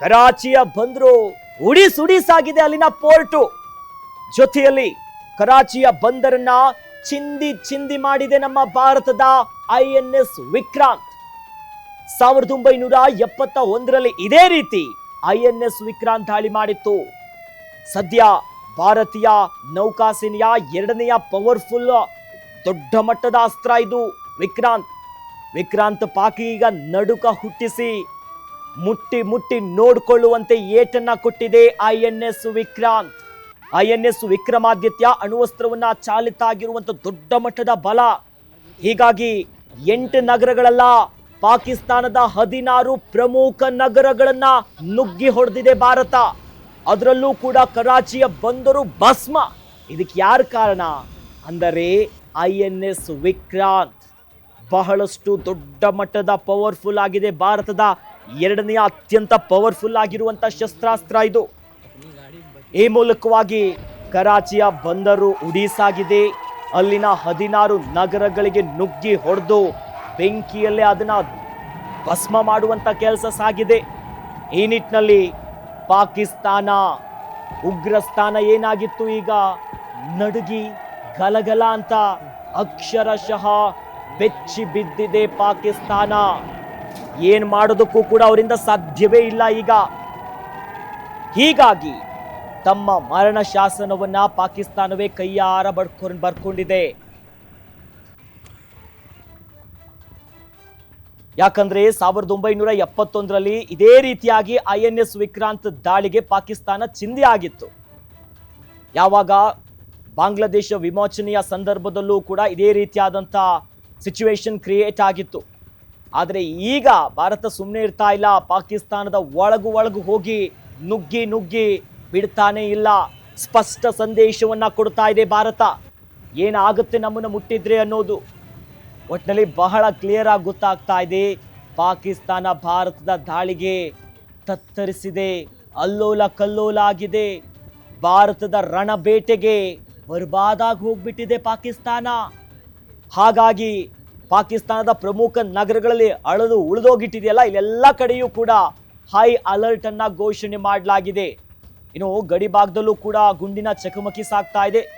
ಕರಾಚಿಯ ಬಂದರು ಉಡಿಸ್ ಉಡಿಸಾಗಿದೆ ಅಲ್ಲಿನ ಪೋರ್ಟು. ಜೊತೆಯಲ್ಲಿ ಕರಾಚಿಯ ಬಂದರನ್ನ ಚಿಂದಿ ಚಿಂದಿ ಮಾಡಿದೆ ನಮ್ಮ ಭಾರತದ ಐ ಎನ್ ಎಸ್ ವಿಕ್ರಾಂತ್. ಸಾವಿರದ ಒಂಬೈನೂರ ಎಪ್ಪತ್ತ ಒಂದರಲ್ಲಿ ಇದೇ ರೀತಿ ಐ ಎನ್ ಎಸ್ ವಿಕ್ರಾಂತ್ ದಾಳಿ ಮಾಡಿತ್ತು. ಸದ್ಯ ಭಾರತೀಯ ನೌಕಾಸೇನೆಯ ಎರಡನೆಯ ಪವರ್ಫುಲ್ ದೊಡ್ಡ ಮಟ್ಟದ ಅಸ್ತ್ರ ಇದು ವಿಕ್ರಾಂತ್. ವಿಕ್ರಾಂತ್ ಪಾಕಿಗ ನಡುಕ ಹುಟ್ಟಿಸಿ ಮುಟ್ಟಿ ಮುಟ್ಟಿ ನೋಡಿಕೊಳ್ಳುವಂತೆ ಏಟನ್ನ ಕೊಟ್ಟಿದೆ I N S Vikrant. I N S Vikramaditya ಅಣುವಸ್ತ್ರವನ್ನ ಚಾಲಿತ ಆಗಿರುವಂತ ದೊಡ್ಡ ಮಟ್ಟದ ಬಲ. ಹೀಗಾಗಿ ಎಂಟು ನಗರಗಳಲ್ಲ, ಪಾಕಿಸ್ತಾನದ ಹದಿನಾರು ಪ್ರಮುಖ ನಗರಗಳನ್ನ ನುಗ್ಗಿ ಹೊಡೆದಿದೆ ಭಾರತ. ಅದರಲ್ಲೂ ಕೂಡ ಕರಾಚಿಯ ಬಂದರು ಭಸ್ಮ. ಇದಕ್ಕೆ ಯಾರ ಕಾರಣ? ಅಂದರೆ ಐ ಎನ್ ಎಸ್ ವಿಕ್ರಾಂತ್. ಬಹಳಷ್ಟು ದೊಡ್ಡ ಮಟ್ಟದ ಪವರ್ಫುಲ್ ಆಗಿದೆ ಭಾರತದ ಎರಡನೆಯ ಅತ್ಯಂತ ಪವರ್ಫುಲ್ ಆಗಿರುವಂತ ಶಸ್ತ್ರಾಸ್ತ್ರ ಇದು. ಈ ಮೂಲಕವಾಗಿ ಕರಾಚಿಯ ಬಂದರು ಉಡೀಸಾಗಿದೆ. ಅಲ್ಲಿನ ಹದಿನಾರು ನಗರಗಳಿಗೆ ನುಗ್ಗಿ ಹೊಡೆದು ಬೆಂಕಿಯಲ್ಲೇ ಅದನ್ನ ಭಸ್ಮ ಮಾಡುವಂತ ಕೆಲಸ ಸಾಗಿದೆ ಈ ನಿಟ್ಟಿನಲ್ಲಿ ಪಾಕಿಸ್ತಾನ, ಉಗ್ರಸ್ಥಾನ ಏನಾಗಿತ್ತು ಈಗ? ನಡುಗಿ ಗಲಗಲ ಅಂತ ಅಕ್ಷರಶಃ ಬೆಚ್ಚಿ ಬಿದ್ದಿದೆ ಪಾಕಿಸ್ತಾನ. ಏನ್ ಮಾಡೋದಕ್ಕೂ ಕೂಡ ಅವರಿಂದ ಸಾಧ್ಯವೇ ಇಲ್ಲ ಈಗ. ಹೀಗಾಗಿ ತಮ್ಮ ಮರಣ ಶಾಸನವನ್ನ ಪಾಕಿಸ್ತಾನವೇ ಕೈಯಾರ ಬಡ್ಕೊಂಡು, ಬರ್ಕೊಂಡಿದೆ. ಯಾಕಂದ್ರೆ ಸಾವಿರದ ಒಂಬೈನೂರ ಎಪ್ಪತ್ತೊಂದರಲ್ಲಿ ಇದೇ ರೀತಿಯಾಗಿ ಐ ಎನ್ ಎಸ್ ವಿಕ್ರಾಂತ್ ದಾಳಿಗೆ ಪಾಕಿಸ್ತಾನ ಚಿಂದಿ ಆಗಿತ್ತು. ಯಾವಾಗ ಬಾಂಗ್ಲಾದೇಶ ವಿಮೋಚನೆಯ ಸಂದರ್ಭದಲ್ಲೂ ಕೂಡ ಇದೇ ರೀತಿಯಾದಂಥ ಸಿಚುವೇಶನ್ ಕ್ರಿಯೇಟ್ ಆಗಿತ್ತು. ಆದರೆ ಈಗ ಭಾರತ ಸುಮ್ಮನೆ ಇರ್ತಾ ಇಲ್ಲ. ಪಾಕಿಸ್ತಾನದ ಒಳಗು ಒಳಗು ಹೋಗಿ ನುಗ್ಗಿ ನುಗ್ಗಿ ಬಿಡ್ತಾನೆ ಇಲ್ಲ. ಸ್ಪಷ್ಟ ಸಂದೇಶವನ್ನ ಕೊಡ್ತಾ ಇದೆ ಭಾರತ. ಏನಾಗುತ್ತೆ ನಮ್ಮನ್ನು ಮುಟ್ಟಿದ್ರೆ ಅನ್ನೋದು. ಒಟ್ಟಿನಲ್ಲಿ ಬಹಳ ಕ್ಲಿಯರ್ ಆಗಿ ಗೊತ್ತಾಗ್ತಾ ಇದೆ. ಪಾಕಿಸ್ತಾನ ಭಾರತದ ದಾಳಿಗೆ ತತ್ತರಿಸಿದೆ. ಅಲ್ಲೋಲ ಕಲ್ಲೋಲ ಆಗಿದೆ. ಭಾರತದ ರಣಬೇಟೆಗೆ ಬರ್ಬಾದಾಗಿ ಹೋಗ್ಬಿಟ್ಟಿದೆ ಪಾಕಿಸ್ತಾನ. ಹಾಗಾಗಿ ಪಾಕಿಸ್ತಾನದ ಪ್ರಮುಖ ನಗರಗಳಲ್ಲಿ ಅಳದು ಉಳಿದೋಗಿಟ್ಟಿದೆಯಲ್ಲ, ಇಲ್ಲೆಲ್ಲ ಕಡೆಯೂ ಕೂಡ ಹೈ ಅಲರ್ಟ್ ಅನ್ನ ಘೋಷಣೆ ಮಾಡಲಾಗಿದೆ. ಇನ್ನು ಗಡಿಭಾಗದಲ್ಲೂ ಕೂಡ ಗುಂಡಿನ ಚಕಮಕಿ ಸಾಗ್ತಾ ಇದೆ.